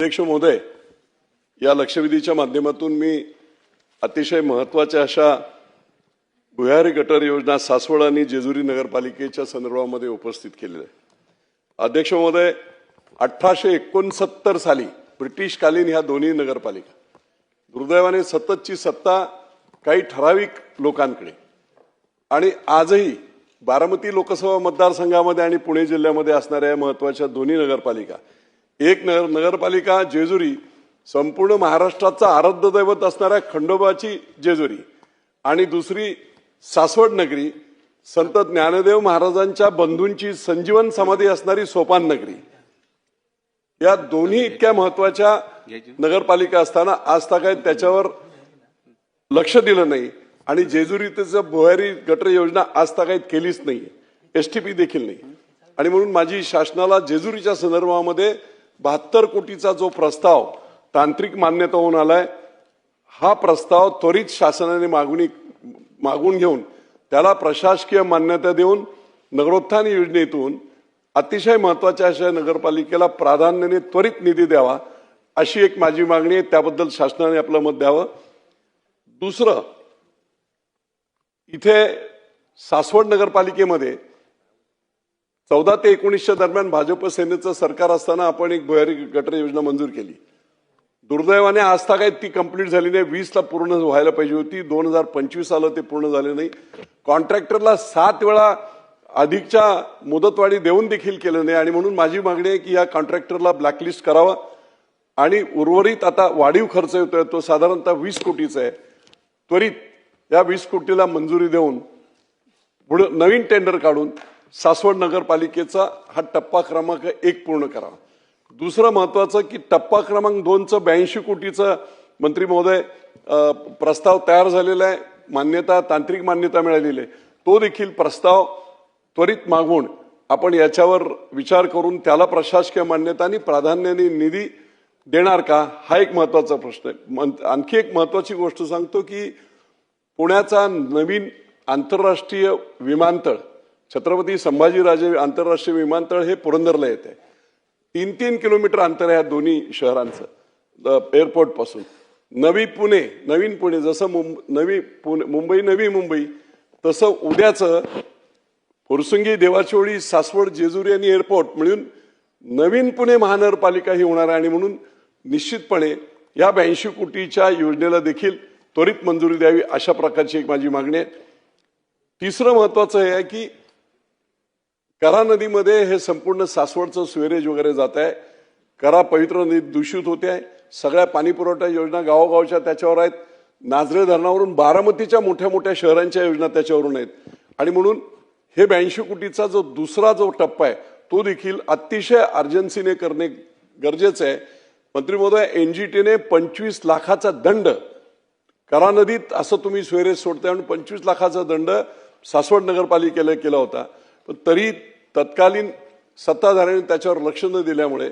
अध्यक्ष महोदय या लक्षवेधीच्या माध्यमातून मी अतिशय महत्त्वाच्या अशा भुयारी गटर योजना सासवड आणि जेजुरी नगरपालिकेच्या संदर्भामध्ये उपस्थित केलेलं आहे अध्यक्ष महोदय अठराशे एकोणसत्तर साली ब्रिटिशकालीन ह्या दोन्ही नगरपालिका दुर्दैवाने सततची सत्ता काही ठराविक लोकांकडे आणि आजही बारामती लोकसभा मतदारसंघामध्ये आणि पुणे जिल्ह्यामध्ये असणाऱ्या महत्त्वाच्या दोन्ही नगरपालिका एक नगर नगरपालिका जेजुरी संपूर्ण महाराष्ट्राचं आराध्य दैवत असणाऱ्या खंडोबाची जेजुरी आणि दुसरी सासवड नगरी संत ज्ञानदेव महाराजांच्या बंधूंची संजीवन समाधी असणारी सोपान नगरी. या दोन्ही इतक्या महत्त्वाच्या नगरपालिका असताना आज काय त्याच्यावर लक्ष दिलं नाही आणि जेजुरी त्याचं भुयारी गटर योजना आज तागायत केलीच नाही. एस टी पी देखील नाही. आणि म्हणून माझी शासनाला जेजुरीच्या संदर्भामध्ये बहात्तर कोटीचा जो प्रस्ताव तांत्रिक मान्यता होऊन आलाय हा प्रस्ताव त्वरित शासनाने मागणी मागून घेऊन त्याला प्रशासकीय मान्यता देऊन नगरोत्थान योजनेतून अतिशय महत्त्वाच्या अशा नगरपालिकेला प्राधान्याने त्वरित निधी द्यावा अशी एक माझी मागणी आहे. त्याबद्दल शासनाने आपलं मत द्यावं. दुसरं इथे सासवड नगरपालिकेमध्ये चौदा ते एकोणीसच्या दरम्यान भाजप सेनेचं सरकार असताना आपण एक भुयारी गटर योजना मंजूर केली. दुर्दैवाने आस्था काय ती कंप्लीट झाली नाही. वीसला पूर्ण व्हायला पाहिजे होती. दोन हजार पंचवीस आलं ते पूर्ण झाले नाही. कॉन्ट्रॅक्टरला सात वेळा अधिकच्या मुदतवाढी देऊन देखील केलं नाही. आणि म्हणून माझी मागणी आहे की या कॉन्ट्रॅक्टरला ब्लॅकलिस्ट करावा. आणि उर्वरित आता वाढीव खर्च येतोय तो साधारणतः वीस कोटीचा आहे. त्वरित या वीस कोटीला मंजुरी देऊन पुढे नवीन टेंडर काढून सासवड नगरपालिकेचा हा टप्पा क्रमांक एक पूर्ण करावा दुसरं महत्वाचं की टप्पा क्रमांक दोनचं ब्याऐंशी कोटीचं मंत्री महोदय प्रस्ताव तयार झालेला आहे. मान्यता तांत्रिक मान्यता मिळालेली आहे. तो देखील प्रस्ताव त्वरित मागवून आपण याच्यावर विचार करून त्याला प्रशासकीय मान्यता आणि प्राधान्याने निधी देणार का? हा एक महत्त्वाचा प्रश्न आहे. आणखी एक महत्वाची गोष्ट सांगतो की पुण्याचा नवीन आंतरराष्ट्रीय विमानतळ छत्रपती संभाजीराजे आंतरराष्ट्रीय विमानतळ हे पुरंदरला येते. तीन तीन किलोमीटर अंतर आहे या दोन्ही शहरांचं एअरपोर्टपासून नवी पुणे नवीन पुणे जसं मुंब नवी पुणे मुंबई नवी मुंबई तसं उद्याचं फुरसुंगी देवाचोळी सासवड जेजुरी आणि एअरपोर्ट मिळून नवीन पुणे महानगरपालिका ही होणार आहे आणि म्हणून निश्चितपणे या ब्याऐंशी कोटीच्या योजनेला देखील त्वरित मंजुरी द्यावी अशा प्रकारची एक माझी मागणी आहे. तिसरं महत्वाचं हे आहे की करा नदीमध्ये हे संपूर्ण सासवडचं सुवेरेज वगैरे जात आहे करा पवित्र नदी दूषित होते. आहे सगळ्या पाणी पुरवठा योजना गावोगावच्या त्याच्यावर आहेत. नाझरे धरणावरून बारामतीच्या मोठ्या मोठ्या शहरांच्या योजना त्याच्यावरून आहेत. आणि म्हणून हे ब्याऐंशी कोटीचा जो दुसरा जो टप्पा आहे तो देखील अतिशय अर्जन्सीने करणे गरजेचं आहे. मंत्री महोदय एनजीटीने पंचवीस लाखाचा दंड करा नदीत असं तुम्ही स्वेरेज सोडताय म्हणून पंचवीस लाखाचा दंड सासवड नगरपालिकेला केला होता. पण तरी तत्कालीन सत्ताधाऱ्यांनी त्याच्यावर लक्ष न दिल्यामुळे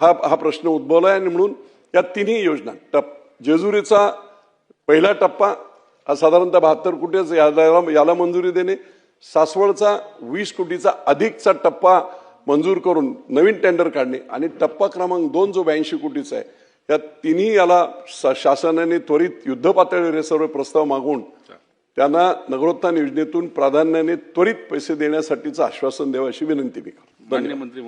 हा हा प्रश्न उद्भवला आहे आणि म्हणून या तिन्ही योजना टप जेजुरीचा पहिला टप्पा हा साधारणतः बहात्तर कोटीच याला याला मंजुरी देणे सासवडचा वीस कोटीचा अधिकचा टप्पा मंजूर करून नवीन टेंडर काढणे आणि टप्पा क्रमांक दोन जो ब्याऐंशी कोटीचा आहे या तिन्ही याला शासनाने त्वरित युद्ध पातळीवर हे सर्व प्रस्ताव मागून त्यांना नगरोत्थान योजनेतून प्राधान्याने त्वरित पैसे देण्यासाठीचं आश्वासन द्यावं अशी विनंती मी करतो. धन्यवाद. मंत्री